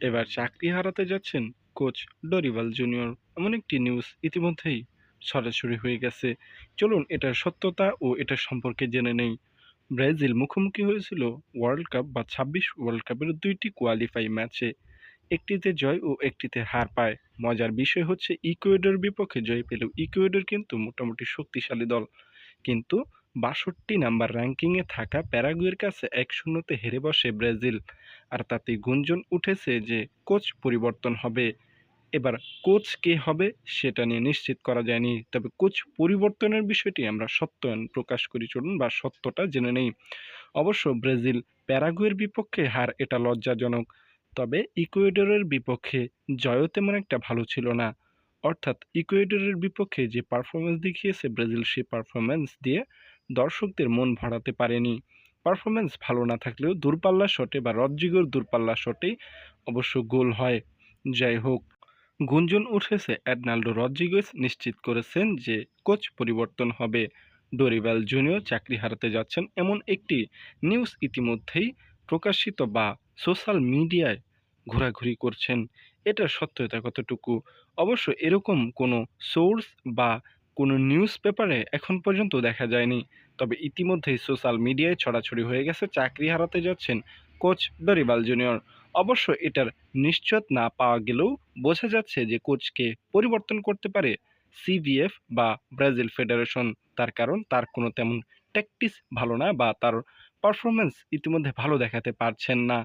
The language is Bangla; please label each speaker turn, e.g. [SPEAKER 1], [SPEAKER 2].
[SPEAKER 1] এবার চাকরি হারাতে যাচ্ছেন কোচ ডরিভাল জুনিয়র। এমন একটি নিউজ ইতিমধ্যেই ছড়াছড়ি হয়ে গেছে। চলুন এটার সত্যতা ও এটার সম্পর্কে জেনে নেই। ব্রাজিল মুখোমুখি হয়েছিল ওয়ার্ল্ড কাপ বা ছাব্বিশ ওয়ার্ল্ড কাপের দুইটি কোয়ালিফাই ম্যাচে একটিতে জয় ও একটিতে হার পায়। মজার বিষয় হচ্ছে ইকুয়েডর বিপক্ষে জয় পেলেও ইকুয়েডর কিন্তু মোটামুটি শক্তিশালী দল। কিন্তু বাষট্টি নাম্বার র্যাঙ্কিংয়ে থাকা প্যারাগুয়ের কাছে এক শূন্যতে হেরে বসে ব্রাজিল। আর তাতে গুঞ্জন উঠেছে যে কোচ পরিবর্তন হবে। এবার কোচ কে হবে সেটা নিয়ে নিশ্চিত করা যায়নি। তবে কোচ পরিবর্তনের বিষয়টি আমরা সত্যায়ন প্রকাশ করি চলুন বা সত্যটা জেনে নেই। অবশ্য ব্রাজিল প্যারাগুয়ের বিপক্ষে হার এটা লজ্জাজনক। তবে ইকুয়েডরের বিপক্ষে জয়ও তেমন একটা ভালো ছিল না। অর্থাৎ ইকুয়েডরের বিপক্ষে যে পারফরমেন্স দেখিয়েছে ব্রাজিল, সেই পারফরমেন্স দিয়ে দর্শকদের মন ভরাতে পারেনি। পারফরমেন্স ভালো না থাকলেও দূরপাল্লা শটে বা রদ্রিগোর দূরপাল্লা শটে অবশ্য গোল হয়। যাই হোক, গুঞ্জন উঠেছে অ্যাডনাল্ডো রদ্রিগেজ নিশ্চিত করেছেন যে কোচ পরিবর্তন হবে। ডোরিভাল জুনিয়র চাকরি হারাতে যাচ্ছেন এমন একটি নিউজ ইতিমধ্যেই প্রকাশিত বা সোশ্যাল মিডিয়ায় ঘোরাঘুরি করছেন। এটার সত্যতা কতটুকু? অবশ্য এরকম কোনো সোর্স বা কোনো নিউজ পেপারে এখন পর্যন্ত দেখা যায়নি। তবে ইতিমধ্যেই সোশ্যাল মিডিয়ায় ছড়াছড়ি হয়ে গেছে, চাকরি হারাতে যাচ্ছেন কোচ ডরিবাল জুনিয়র অবশ্য এটার নিশ্চয়ত না পাওয়া গেলেও বোঝা যাচ্ছে যে কোচকে পরিবর্তন করতে পারে সিবিএফ বা ব্রাজিল ফেডারেশন তার কারণ তার কোনো তেমন ট্যাকটিস ভালো না বা তার পারফরমেন্স ইতিমধ্যে ভালো দেখাতে পারছেন না।